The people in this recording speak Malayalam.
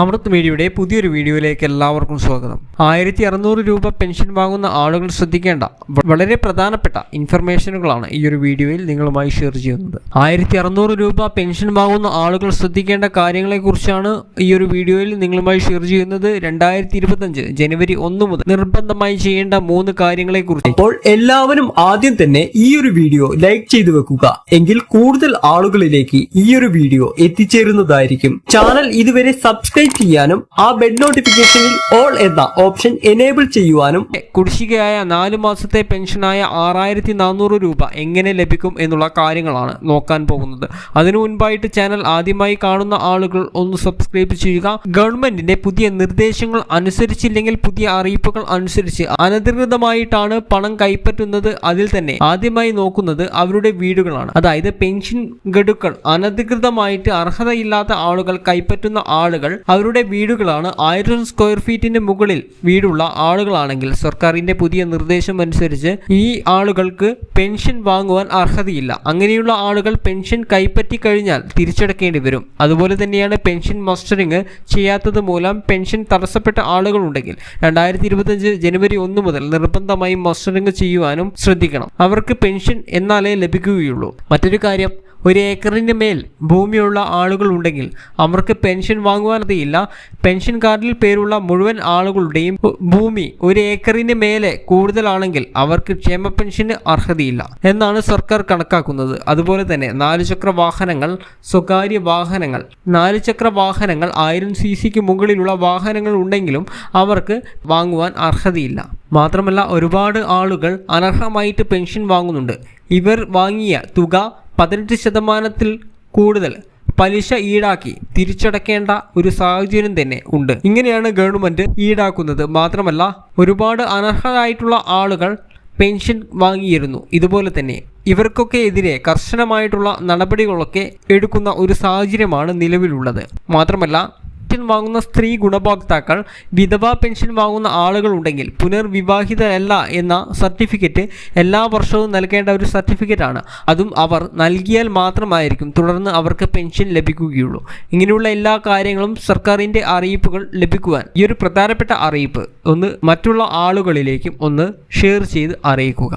അമൃത് മീഡിയയുടെ പുതിയൊരു വീഡിയോയിലേക്ക് എല്ലാവർക്കും സ്വാഗതം. ആയിരത്തി അറുന്നൂറ് രൂപ പെൻഷൻ വാങ്ങുന്ന ആളുകൾ ശ്രദ്ധിക്കേണ്ട വളരെ പ്രധാനപ്പെട്ട ഇൻഫർമേഷനുകളാണ് ഈ ഒരു വീഡിയോയിൽ നിങ്ങളുമായി ഷെയർ ചെയ്യുന്നത്. ആയിരത്തി അറുന്നൂറ് രൂപ പെൻഷൻ വാങ്ങുന്ന ആളുകൾ ശ്രദ്ധിക്കേണ്ട കാര്യങ്ങളെക്കുറിച്ചാണ് ഈ ഒരു വീഡിയോയിൽ നിങ്ങളുമായി ഷെയർ ചെയ്യുന്നത്. രണ്ടായിരത്തി ഇരുപത്തഞ്ച് ജനുവരി ഒന്ന് മുതൽ നിർബന്ധമായി ചെയ്യേണ്ട മൂന്ന് കാര്യങ്ങളെ കുറിച്ച് അപ്പോൾ എല്ലാവരും ആദ്യം തന്നെ ഈ ഒരു വീഡിയോ ലൈക്ക് ചെയ്തു വെക്കുക. എങ്കിൽ കൂടുതൽ ആളുകളിലേക്ക് ഈ ഒരു വീഡിയോ എത്തിച്ചേരുന്നതായിരിക്കും. ചാനൽ ഇതുവരെ സബ്സ്ക്രൈബ് ചെയ്യാനും ആ ബെൽ നോട്ടിഫിക്കേഷനിൽ ഓൾ എന്ന ഓപ്ഷൻ എനേബിൾ ചെയ്യുവാനും കുടിശ്ശികയായ നാല് മാസത്തെ പെൻഷനായ ആറായിരത്തി നാനൂറ് രൂപ എങ്ങനെ ലഭിക്കും എന്നുള്ള കാര്യങ്ങളാണ് നോക്കാൻ പോകുന്നത്. അതിനു മുൻപായിട്ട് ചാനൽ ആദ്യമായി കാണുന്ന ആളുകൾ ഒന്ന് സബ്സ്ക്രൈബ് ചെയ്യുക. ഗവൺമെന്റിന്റെ പുതിയ നിർദ്ദേശങ്ങൾ അനുസരിച്ചില്ലെങ്കിൽ പുതിയ അറിയിപ്പുകൾ അനുസരിച്ച് അനധികൃതമായിട്ടാണ് പണം കൈപ്പറ്റുന്നത്. അതിൽ തന്നെ ആദ്യമായി നോക്കുന്നത് അവരുടെ വീടുകളാണ്. അതായത് പെൻഷൻ ഗഡുക്കൾ അനധികൃതമായിട്ട് അർഹതയില്ലാത്ത ആളുകൾ കൈപ്പറ്റുന്ന ആളുകൾ അവരുടെ വീടുകളാണ്. ആയിരം സ്ക്വയർ ഫീറ്റിന് മുകളിൽ വീടുള്ള ആളുകളാണെങ്കിൽ സർക്കാരിന്റെ പുതിയ നിർദ്ദേശം അനുസരിച്ച് ഈ ആളുകൾക്ക് പെൻഷൻ വാങ്ങുവാൻ അർഹതയില്ല. അങ്ങനെയുള്ള ആളുകൾ പെൻഷൻ കൈപ്പറ്റി കഴിഞ്ഞാൽ തിരിച്ചടക്കേണ്ടി വരും. അതുപോലെ തന്നെയാണ് പെൻഷൻ മസ്റ്ററിങ് ചെയ്യാത്തത് മൂലം പെൻഷൻ തടസ്സപ്പെട്ട ആളുകളുണ്ടെങ്കിൽ രണ്ടായിരത്തി ഇരുപത്തഞ്ച് ജനുവരി ഒന്ന് മുതൽ നിർബന്ധമായും മസ്റ്ററിങ് ചെയ്യുവാനും ശ്രദ്ധിക്കണം. അവർക്ക് പെൻഷൻ എന്നാലേ ലഭിക്കുകയുള്ളൂ. മറ്റൊരു കാര്യം ഒരു ഏക്കറിന് മേൽ ഭൂമിയുള്ള ആളുകൾ ഉണ്ടെങ്കിൽ അവർക്ക് പെൻഷൻ വാങ്ങുവാനതയില്ല പെൻഷൻ കാർഡിൽ പേരുള്ള മുഴുവൻ ആളുകളുടെയും ഭൂമി ഒരു ഏക്കറിന് മേലെ കൂടുതലാണെങ്കിൽ അവർക്ക് ക്ഷേമ പെൻഷന് അർഹതയില്ല എന്നാണ് സർക്കാർ കണക്കാക്കുന്നത്. അതുപോലെ തന്നെ നാല് ചക്ര വാഹനങ്ങൾ സ്വകാര്യ വാഹനങ്ങൾ. നാല് ചക്ര വാഹനങ്ങൾ ആയിരം സി സിക്ക് മുകളിലുള്ള വാഹനങ്ങൾ ഉണ്ടെങ്കിലും അവർക്ക് വാങ്ങുവാൻ അർഹതയില്ല. മാത്രമല്ല ഒരുപാട് ആളുകൾ അനർഹമായിട്ട് പെൻഷൻ വാങ്ങുന്നുണ്ട്. ഇവർ വാങ്ങിയ തുക പതിനെട്ട് ശതമാനത്തിൽ കൂടുതൽ. പലിശ ഈടാക്കി തിരിച്ചടക്കേണ്ട ഒരു സാഹചര്യം തന്നെ ഉണ്ട്. ഇങ്ങനെയാണ് ഗവൺമെന്റ് ഈടാക്കുന്നത്. മാത്രമല്ല ഒരുപാട് അനർഹരായിട്ടുള്ള ആളുകൾ പെൻഷൻ വാങ്ങിയിരുന്നു. ഇതുപോലെ തന്നെ ഇവർക്കൊക്കെ എതിരെ കർശനമായിട്ടുള്ള നടപടികളൊക്കെ എടുക്കുന്ന ഒരു സാഹചര്യമാണ് നിലവിലുള്ളത്. മാത്രമല്ല വാങ്ങുന്ന സ്ത്രീ ഗുണഭോക്താക്കൾ വിധവാ പെൻഷൻ വാങ്ങുന്ന ആളുകൾ ഉണ്ടെങ്കിൽ പുനർവിവാഹിതരല്ല എന്ന സർട്ടിഫിക്കറ്റ് എല്ലാ വർഷവും നൽകേണ്ട ഒരു സർട്ടിഫിക്കറ്റാണ് അതും അവർ നൽകിയാൽ മാത്രമായിരിക്കും തുടർന്ന് അവർക്ക് പെൻഷൻ ലഭിക്കുകയുള്ളൂ. ഇങ്ങനെയുള്ള എല്ലാ കാര്യങ്ങളും സർക്കാരിന്റെ അറിയിപ്പുകൾ ലഭിക്കുവാൻ ഈ ഒരു പ്രധാനപ്പെട്ട അറിയിപ്പ് ഒന്ന് മറ്റുള്ള ആളുകളിലേക്കും ഒന്ന് ഷെയർ ചെയ്ത് അറിയിക്കുക.